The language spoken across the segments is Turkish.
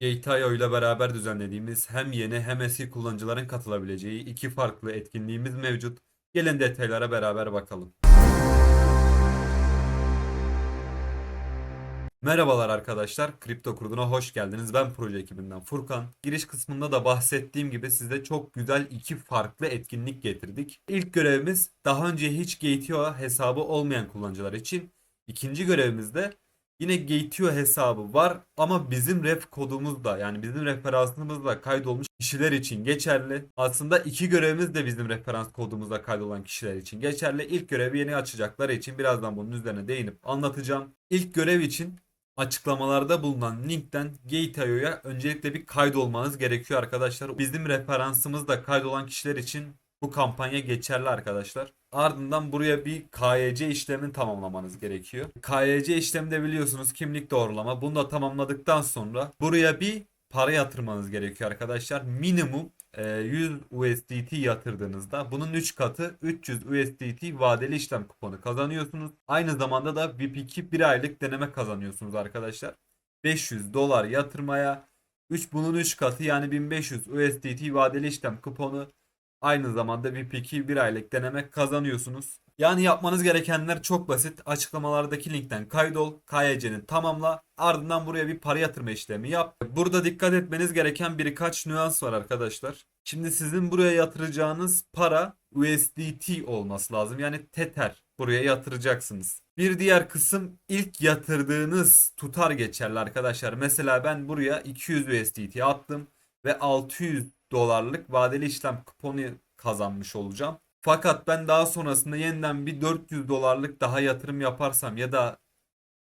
Gate.io ile beraber düzenlediğimiz hem yeni hem eski kullanıcıların katılabileceği iki farklı etkinliğimiz mevcut. Gelin detaylara beraber bakalım. Merhabalar arkadaşlar, Kripto Kurdu'na hoş geldiniz. Ben proje ekibinden Furkan. Giriş kısmında da bahsettiğim gibi size çok güzel iki farklı etkinlik getirdik. İlk görevimiz daha önce hiç Gate.io hesabı olmayan kullanıcılar için. İkinci görevimiz de Yine Gate.io hesabı var ama bizim ref kodumuzda yani bizim referansımızla kaydolmuş kişiler için geçerli. Aslında iki görevimiz de bizim referans kodumuzda kaydolan kişiler için geçerli. İlk görevi yeni açacakları için birazdan bunun üzerine değinip anlatacağım. İlk görev için açıklamalarda bulunan linkten Gate.io'ya öncelikle bir kaydolmanız gerekiyor arkadaşlar. Bizim referansımızda kaydolan kişiler için bu kampanya geçerli arkadaşlar. Ardından buraya bir KYC işlemini tamamlamanız gerekiyor. KYC işlemi de biliyorsunuz kimlik doğrulama. Bunu da tamamladıktan sonra buraya bir para yatırmanız gerekiyor arkadaşlar. Minimum e, 100 USDT yatırdığınızda bunun 3 katı 300 USDT vadeli işlem kuponu kazanıyorsunuz. Aynı zamanda da VIP2 bir aylık deneme kazanıyorsunuz arkadaşlar. 500 dolar yatırmaya 3 bunun 3 katı yani 1500 USDT vadeli işlem kuponu Aynı zamanda VIP2 bir aylık deneme kazanıyorsunuz. Yani yapmanız gerekenler çok basit. Açıklamalardaki linkten kaydol, KYC'ni tamamla. Ardından buraya bir para yatırma işlemi yap. Burada dikkat etmeniz gereken birkaç nüans var arkadaşlar. Şimdi sizin buraya yatıracağınız para USDT olması lazım. Yani Tether buraya yatıracaksınız. Bir diğer kısım ilk yatırdığınız tutar geçerli arkadaşlar. Mesela ben buraya 200 USDT attım ve 600 dolarlık vadeli işlem kuponu kazanmış olacağım. Fakat ben daha sonrasında yeniden bir 400 dolarlık daha yatırım yaparsam ya da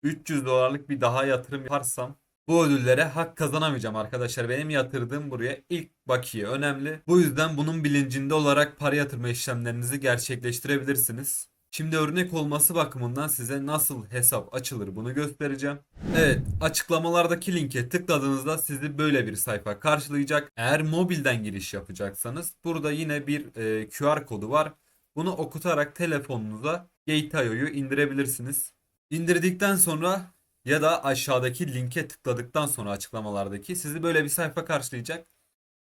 300 dolarlık bir daha yatırım yaparsam bu ödüllere hak kazanamayacağım arkadaşlar. Benim yatırdığım buraya ilk bakiye önemli. Bu yüzden bunun bilincinde olarak para yatırma işlemlerinizi gerçekleştirebilirsiniz. Şimdi örnek olması bakımından size nasıl hesap açılır bunu göstereceğim. Evet açıklamalardaki linke tıkladığınızda sizi böyle bir sayfa karşılayacak. Eğer mobilden giriş yapacaksanız burada yine bir e, QR kodu var. Bunu okutarak telefonunuza Gate.io'yu indirebilirsiniz. İndirdikten sonra ya da aşağıdaki linke tıkladıktan sonra açıklamalardaki sizi böyle bir sayfa karşılayacak.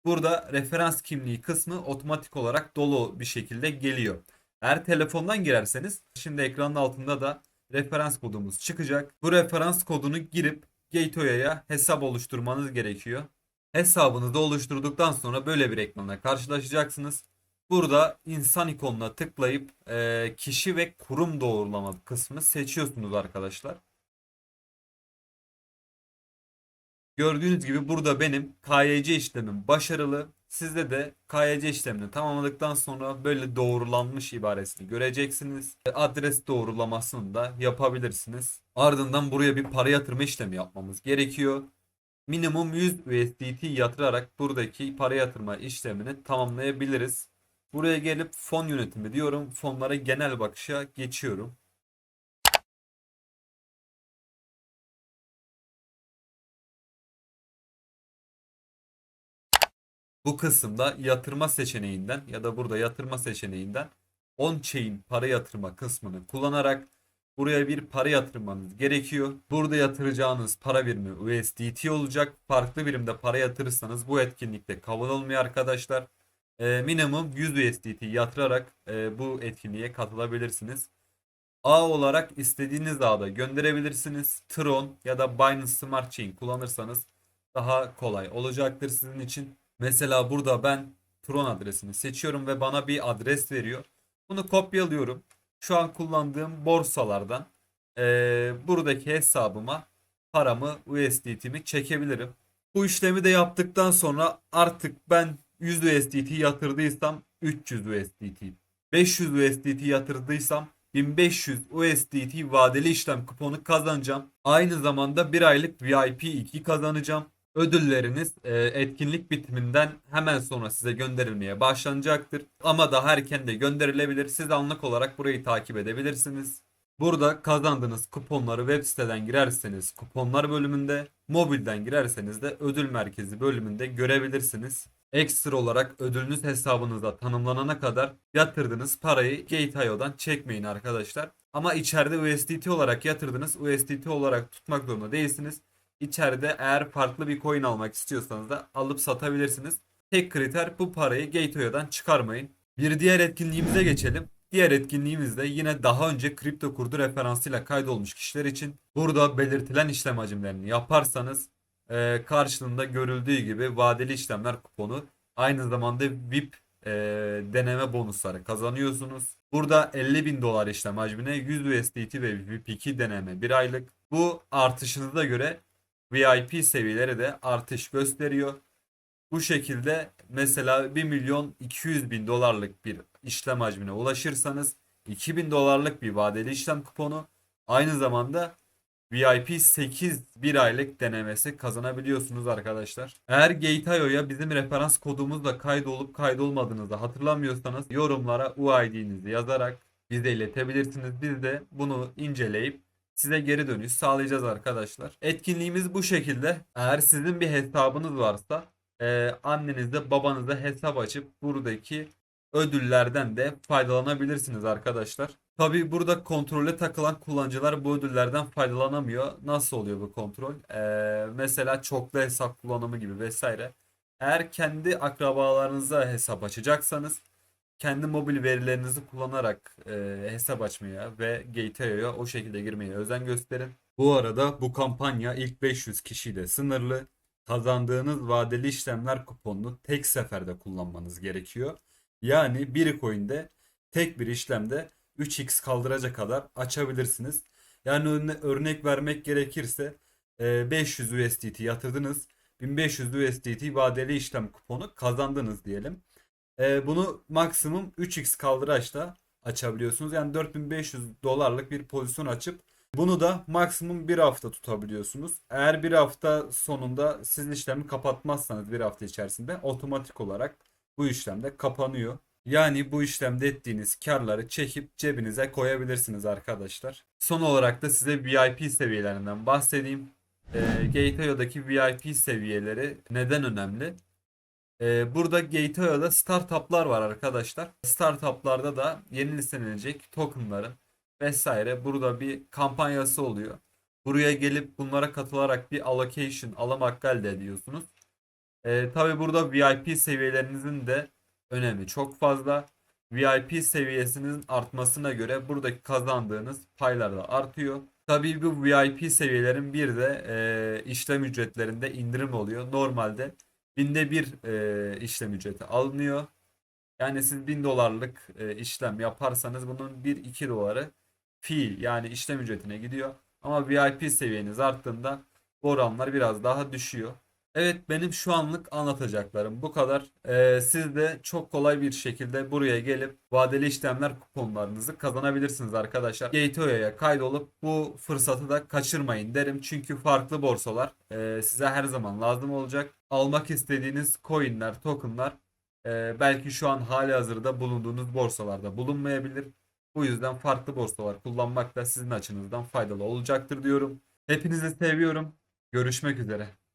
Burada referans kimliği kısmı otomatik olarak dolu bir şekilde geliyor. Eğer telefondan girerseniz şimdi ekranın altında da referans kodumuz çıkacak. Bu referans kodunu girip Gateway'a hesap oluşturmanız gerekiyor. Hesabınızı oluşturduktan sonra böyle bir ekranla karşılaşacaksınız. Burada insan ikonuna tıklayıp e, kişi ve kurum doğrulama kısmını seçiyorsunuz arkadaşlar. Gördüğünüz gibi burada benim KYC işlemim başarılı. Sizde de KYC işlemini tamamladıktan sonra böyle doğrulanmış ibaresini göreceksiniz. Adres doğrulamasını da yapabilirsiniz. Ardından buraya bir para yatırma işlemi yapmamız gerekiyor. Minimum 100 USDT yatırarak buradaki para yatırma işlemini tamamlayabiliriz. Buraya gelip fon yönetimi diyorum. Fonlara genel bakışa geçiyorum. Bu kısımda yatırma seçeneğinden ya da burada yatırma seçeneğinden on-chain para yatırma kısmını kullanarak buraya bir para yatırmanız gerekiyor. Burada yatıracağınız para birimi USDT olacak. Farklı birimde para yatırırsanız bu etkinlikte kabul olmuyor arkadaşlar. Ee, minimum 100 USDT yatırarak e, bu etkinliğe katılabilirsiniz. Ağ olarak istediğiniz ağda gönderebilirsiniz. Tron ya da Binance Smart Chain kullanırsanız daha kolay olacaktır sizin için. Mesela burada ben Tron adresini seçiyorum ve bana bir adres veriyor. Bunu kopyalıyorum. Şu an kullandığım borsalardan eee, buradaki hesabıma paramı USDT'mi çekebilirim. Bu işlemi de yaptıktan sonra artık ben 100 USDT yatırdıysam 300 USDT, 500 USDT yatırdıysam 1500 USDT vadeli işlem kuponu kazanacağım. Aynı zamanda bir aylık VIP 2 kazanacağım. Ödülleriniz e, etkinlik bitiminden hemen sonra size gönderilmeye başlanacaktır. Ama daha erken de gönderilebilir. Siz anlık olarak burayı takip edebilirsiniz. Burada kazandığınız kuponları web siteden girerseniz kuponlar bölümünde, mobilden girerseniz de ödül merkezi bölümünde görebilirsiniz. Ekstra olarak ödülünüz hesabınıza tanımlanana kadar yatırdığınız parayı Gate.io'dan çekmeyin arkadaşlar. Ama içeride USDT olarak yatırdınız. USDT olarak tutmak zorunda değilsiniz. İçeride eğer farklı bir coin almak istiyorsanız da alıp satabilirsiniz. Tek kriter bu parayı Gateway'dan çıkarmayın. Bir diğer etkinliğimize geçelim. Diğer etkinliğimizde yine daha önce kripto kurdu referansıyla kaydolmuş kişiler için burada belirtilen işlem hacimlerini yaparsanız e, karşılığında görüldüğü gibi vadeli işlemler kuponu aynı zamanda VIP e, deneme bonusları kazanıyorsunuz. Burada 50 bin dolar işlem hacmine 100 USDT ve VIP 2 deneme bir aylık. Bu artışınıza göre VIP seviyeleri de artış gösteriyor. Bu şekilde mesela 1 milyon 200 bin dolarlık bir işlem hacmine ulaşırsanız 2000 dolarlık bir vadeli işlem kuponu aynı zamanda VIP 8 bir aylık denemesi kazanabiliyorsunuz arkadaşlar. Eğer Gate.io'ya bizim referans kodumuzla kaydolup kaydolmadığınızı hatırlamıyorsanız yorumlara UID'nizi yazarak bize iletebilirsiniz. Biz de bunu inceleyip size geri dönüş sağlayacağız arkadaşlar. Etkinliğimiz bu şekilde. Eğer sizin bir hesabınız varsa e, annenizde babanızda hesap açıp buradaki ödüllerden de faydalanabilirsiniz arkadaşlar. Tabi burada kontrole takılan kullanıcılar bu ödüllerden faydalanamıyor. Nasıl oluyor bu kontrol? Ee, mesela çoklu hesap kullanımı gibi vesaire. Eğer kendi akrabalarınıza hesap açacaksanız kendi mobil verilerinizi kullanarak e, hesap açmaya ve Gateo'ya o şekilde girmeye özen gösterin. Bu arada bu kampanya ilk 500 kişiyle sınırlı. Kazandığınız vadeli işlemler kuponunu tek seferde kullanmanız gerekiyor. Yani bir coin'de tek bir işlemde 3x kaldıracak kadar açabilirsiniz. Yani örne- örnek vermek gerekirse e, 500 USDT yatırdınız. 1500 USDT vadeli işlem kuponu kazandınız diyelim. E, bunu maksimum 3x kaldıraçla açabiliyorsunuz. Yani 4500 dolarlık bir pozisyon açıp bunu da maksimum bir hafta tutabiliyorsunuz. Eğer bir hafta sonunda siz işlemi kapatmazsanız bir hafta içerisinde otomatik olarak bu işlemde kapanıyor. Yani bu işlemde ettiğiniz karları çekip cebinize koyabilirsiniz arkadaşlar. Son olarak da size VIP seviyelerinden bahsedeyim. E, Gate.io'daki VIP seviyeleri neden önemli? Ee, burada Gate.io'da startuplar var arkadaşlar. Startuplarda da yeni listelenecek tokenların vesaire burada bir kampanyası oluyor. Buraya gelip bunlara katılarak bir allocation, alım hakkı elde ediyorsunuz. Ee, tabi burada VIP seviyelerinizin de önemi çok fazla. VIP seviyesinin artmasına göre buradaki kazandığınız paylar da artıyor. Tabii bu VIP seviyelerin bir de e, işlem ücretlerinde indirim oluyor. Normalde binde bir e, işlem ücreti alınıyor. Yani siz 1000 dolarlık e, işlem yaparsanız bunun 1-2 doları fee yani işlem ücretine gidiyor. Ama VIP seviyeniz arttığında bu oranlar biraz daha düşüyor. Evet benim şu anlık anlatacaklarım bu kadar. Ee, siz de çok kolay bir şekilde buraya gelip vadeli işlemler kuponlarınızı kazanabilirsiniz arkadaşlar. Gateway'e kaydolup bu fırsatı da kaçırmayın derim. Çünkü farklı borsalar e, size her zaman lazım olacak. Almak istediğiniz coinler, tokenlar e, belki şu an hali hazırda bulunduğunuz borsalarda bulunmayabilir. Bu yüzden farklı borsalar kullanmak da sizin açınızdan faydalı olacaktır diyorum. Hepinizi seviyorum. Görüşmek üzere.